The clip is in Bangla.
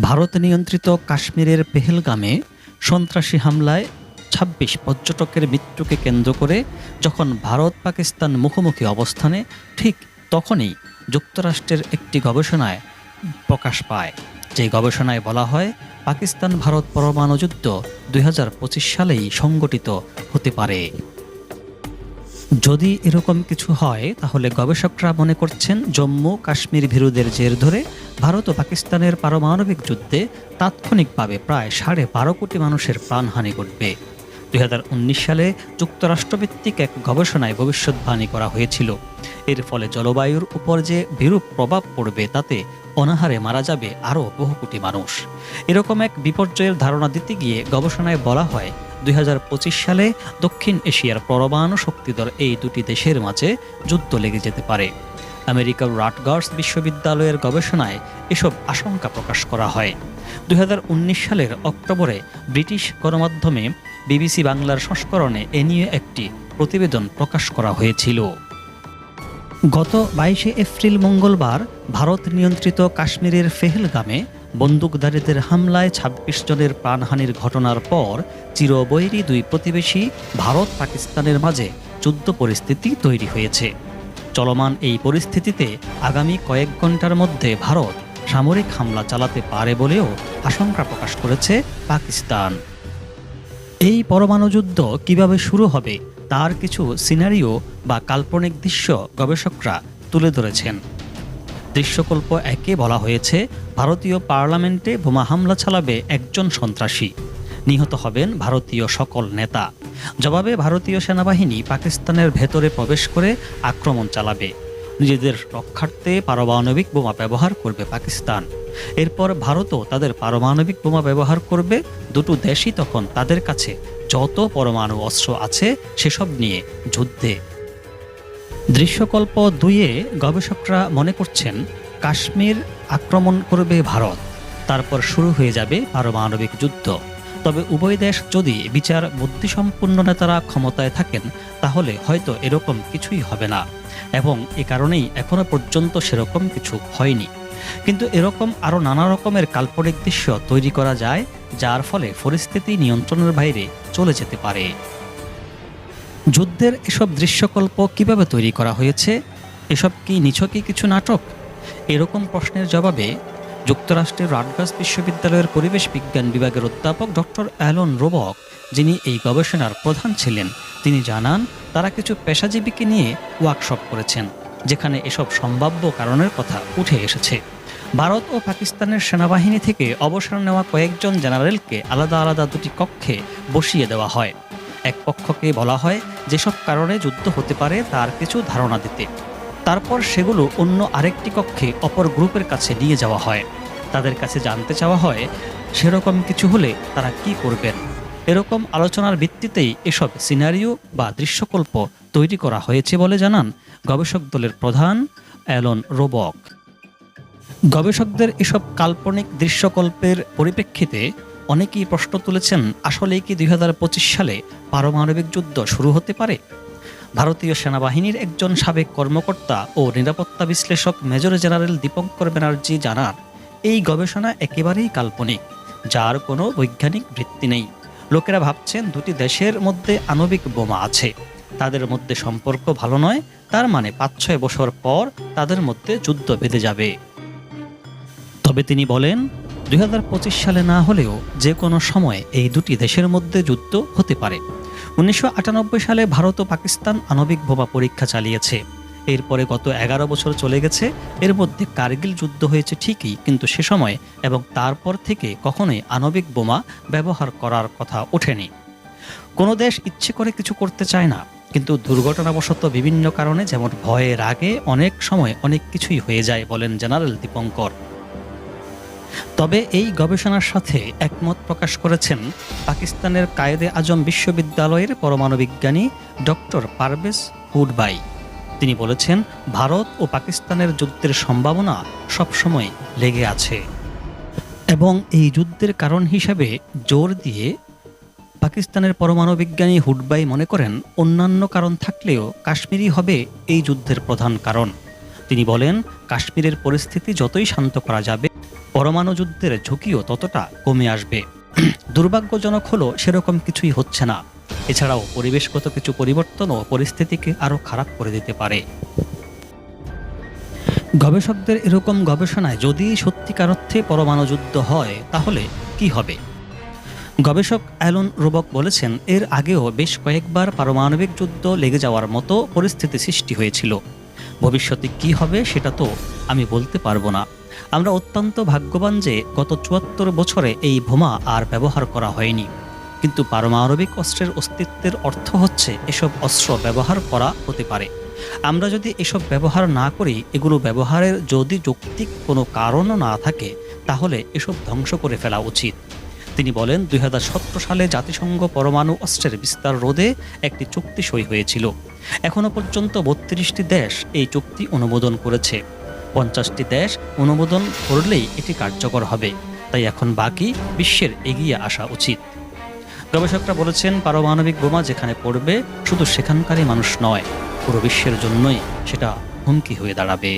ভারত নিয়ন্ত্রিত কাশ্মীরের পেহেলগামে সন্ত্রাসী হামলায় ছাব্বিশ পর্যটকের মৃত্যুকে কেন্দ্র করে যখন ভারত পাকিস্তান মুখোমুখি অবস্থানে, ঠিক তখনই যুক্তরাষ্ট্রের একটি গবেষণায় প্রকাশ পায়। যে গবেষণায় বলা হয় পাকিস্তান ভারত পরমাণু যুদ্ধ দু হাজার পঁচিশ সালেই সংগঠিত হতে পারে। যদি এরকম কিছু হয়, তাহলে গবেষকরা মনে করছেন জম্মু কাশ্মীর বিরোধের জের ধরে ভারত ও পাকিস্তানের পারমাণবিক যুদ্ধে তাৎক্ষণিকভাবে প্রায় সাড়ে বারো কোটি মানুষের প্রাণহানি ঘটবে। দুই হাজার উনিশ সালে যুক্তরাষ্ট্রভিত্তিক এক গবেষণায় ভবিষ্যৎবাণী করা হয়েছিল। এর ফলে জলবায়ুর উপর যে বিরূপ প্রভাব পড়বে, তাতে অনাহারে মারা যাবে আরও বহু কোটি মানুষ। এরকম এক বিপর্যয়ের ধারণা দিতে গিয়ে গবেষণায় বলা হয় দুই হাজার পঁচিশ সালে দক্ষিণ এশিয়ার পরমাণু শক্তিধর এই দুটি দেশের মাঝে যুদ্ধ লেগে যেতে পারে। আমেরিকার রাটগার্স বিশ্ববিদ্যালয়ের গবেষণায় এসব আশঙ্কা প্রকাশ করা হয়। দুই হাজার উনিশ সালের অক্টোবরে ব্রিটিশ গণমাধ্যমে বিবিসি বাংলার সংস্করণে এ নিয়ে একটি প্রতিবেদন প্রকাশ করা হয়েছিল। গত বাইশে এপ্রিল মঙ্গলবার ভারত নিয়ন্ত্রিত কাশ্মীরের ফেহেলগামে বন্দুকধারীদের হামলায় ২৬ জনের প্রাণহানির ঘটনার পর চিরবৈরী দুই প্রতিবেশী ভারত পাকিস্তানের মাঝে যুদ্ধ পরিস্থিতি তৈরি হয়েছে। চলমান এই পরিস্থিতিতে আগামী কয়েক ঘণ্টার মধ্যে ভারত সামরিক হামলা চালাতে পারে বলেও আশঙ্কা প্রকাশ করেছে পাকিস্তান। এই পরমাণু যুদ্ধ কীভাবে শুরু হবে, তার কিছু সিনারিও বা কাল্পনিক দৃশ্য গবেষকরা তুলে ধরেছেন। দৃশ্যকল্প একে বলা হয়েছে, ভারতীয় পার্লামেন্টে বোমা হামলা চালাবে একজন সন্ত্রাসী। নিহত হবেন ভারতীয় সকল নেতা। জবাবে ভারতীয় সেনাবাহিনী পাকিস্তানের ভেতরে প্রবেশ করে আক্রমণ চালাবে। নিজেদের রক্ষার্থে পারমাণবিক বোমা ব্যবহার করবে পাকিস্তান। এরপর ভারতও তাদের পারমাণবিক বোমা ব্যবহার করবে। দুটো দেশই তখন তাদের কাছে যত পরমাণু অস্ত্র আছে, সেসব নিয়ে যুদ্ধে দৃশ্যকল্প দুইয়ে গবেষকরা মনে করছেন, কাশ্মীর আক্রমণ করবে ভারত, তারপর শুরু হয়ে যাবে পারমাণবিক যুদ্ধ। তবে উভয় দেশ যদি বিচার বুদ্ধিসম্পন্ন নেতারা ক্ষমতায় থাকেন, তাহলে হয়তো এরকম কিছুই হবে না। এবং এ কারণেই এখনও পর্যন্ত সেরকম কিছু হয়নি। কিন্তু এরকম আরও নানা রকমের কাল্পনিক দৃশ্য তৈরি করা যায়, যার ফলে পরিস্থিতি নিয়ন্ত্রণের বাইরে চলে যেতে পারে। যুদ্ধের এসব দৃশ্যকল্প কীভাবে তৈরি করা হয়েছে? এসব কি নিছকই কিছু নাটক? এরকম প্রশ্নের জবাবে যুক্তরাষ্ট্রের রাটগাস বিশ্ববিদ্যালয়ের পরিবেশ বিজ্ঞান বিভাগের অধ্যাপক ডক্টর অ্যালন রোবক, যিনি এই গবেষণার প্রধান ছিলেন, তিনি জানান, তারা কিছু পেশাজীবীকে নিয়ে ওয়ার্কশপ করেছেন, যেখানে এসব সম্ভাব্য কারণের কথা উঠে এসেছে। ভারত ও পাকিস্তানের সেনাবাহিনী থেকে অবসর নেওয়া কয়েকজন জেনারেলকে আলাদা আলাদা দুটি কক্ষে বসিয়ে দেওয়া হয়। এক পক্ষকে বলা হয়, যেসব কারণে যুদ্ধ হতে পারে তার কিছু ধারণা দিতে। তারপর সেগুলো অন্য আরেকটি কক্ষে অপর গ্রুপের কাছে নিয়ে যাওয়া হয়। তাদের কাছে জানতে চাওয়া হয়, সেরকম কিছু হলে তারা কি করবেন? এরকম আলোচনার ভিত্তিতেই এসব সিনারিও বা দৃশ্যকল্প তৈরি করা হয়েছে বলে জানান গবেষক দলের প্রধান অ্যালন রোবক। গবেষকদের এসব কাল্পনিক দৃশ্যকল্পের পরিপ্রেক্ষিতে অনেকেই প্রশ্ন তুলেছেন, আসলেই কি দুই হাজার পঁচিশ সালে পারমাণবিক যুদ্ধ শুরু হতে পারে? ভারতীয় সেনাবাহিনীর একজন সাবেক কর্মকর্তা ও নিরাপত্তা বিশ্লেষক মেজর জেনারেল দীপঙ্কর ব্যানার্জি জানান, এই গবেষণা একেবারেই কাল্পনিক, যার কোনো বৈজ্ঞানিক ভিত্তি নেই। লোকেরা ভাবছেন দুটি দেশের মধ্যে আণবিক বোমা আছে। তাদের মধ্যে সম্পর্ক ভালো নয়, তার মানে পাঁচ ছয় বছর পর তাদের মধ্যে যুদ্ধ বেঁধে যাবে। তবে তিনি বলেন দুই হাজার পঁচিশ সালে না হলেও যে কোনো সময় এই দুটি দেশের মধ্যে যুদ্ধ হতে পারে। উনিশশো আটানব্বই সালে ভারত ও পাকিস্তান আণবিক বোমা পরীক্ষা চালিয়েছে। এরপরে গত এগারো বছর চলে গেছে। এর মধ্যে কার্গিল যুদ্ধ হয়েছে ঠিকই, কিন্তু সে সময় এবং তারপর থেকে কখনোই আণবিক বোমা ব্যবহার করার কথা ওঠেনি। কোনো দেশ ইচ্ছে করে কিছু করতে চায় না, কিন্তু দুর্ঘটনাবশত বিভিন্ন কারণে যেমন ভয়ের আগে অনেক সময় অনেক কিছুই হয়ে যায় বলেন জেনারেল দীপঙ্কর। তবে এই গবেষণার সাথে একমত প্রকাশ করেছেন পাকিস্তানের কায়েদে আজম বিশ্ববিদ্যালয়ের পরমাণু বিজ্ঞানী ডক্টর পারভেজ হুডবাই। তিনি বলেছেন, ভারত ও পাকিস্তানের যুদ্ধের সম্ভাবনা সবসময় লেগে আছে। এবং এই যুদ্ধের কারণ হিসাবে জোর দিয়ে পাকিস্তানের পরমাণু বিজ্ঞানী হুডবাই মনে করেন, অন্যান্য কারণ থাকলেও কাশ্মীরই হবে এই যুদ্ধের প্রধান কারণ। তিনি বলেন, কাশ্মীরের পরিস্থিতি যতই শান্ত করা যাবে পরমাণু যুদ্ধের ঝুঁকিও ততটা কমে আসবে। দুর্ভাগ্যজনক হলো সেরকম কিছুই হচ্ছে না। এছাড়াও পরিবেশগত কিছু পরিবর্তনও পরিস্থিতিকে আরও খারাপ করে দিতে পারে। গবেষকদের এরকম গবেষণায় যদি সত্যিকার অর্থে পরমাণু যুদ্ধ হয়, তাহলে কি হবে? গবেষক অ্যালন রোবক বলেছেন, এর আগেও বেশ কয়েকবার পারমাণবিক যুদ্ধ লেগে যাওয়ার মতো পরিস্থিতি সৃষ্টি হয়েছিল। ভবিষ্যতে কি হবে সেটা তো আমি বলতে পারব না। আমরা অত্যন্ত ভাগ্যবান যে গত চুয়াত্তর বছরে এই বোমা আর ব্যবহার করা হয়নি। কিন্তু পারমাণবিক অস্ত্রের অস্তিত্বের অর্থ হচ্ছে এসব অস্ত্র ব্যবহার করা হতে পারে। আমরা যদি এসব ব্যবহার না করি, এগুলো ব্যবহারের যদি যৌক্তিক কোনো কারণও না থাকে, তাহলে এসব ধ্বংস করে ফেলা উচিত। তিনি বলেন, দুই হাজার সতেরো সালে জাতিসংঘ পরমাণু অস্ত্রের বিস্তার রোধে একটি চুক্তি সই হয়েছিল। এখনও পর্যন্ত বত্রিশটি দেশ এই চুক্তি অনুমোদন করেছে। পঞ্চাশটি দেশ অনুমোদন করলেই এটি কার্যকর হবে। তাই এখন বাকি বিশ্বের এগিয়ে আসা উচিত। গবেষকরা বলেছেন, পারমাণবিক বোমা যেখানে পড়বে শুধু সেখানকারই মানুষ নয়, পুরো বিশ্বের জন্যই সেটা হুমকি হয়ে দাঁড়াবে।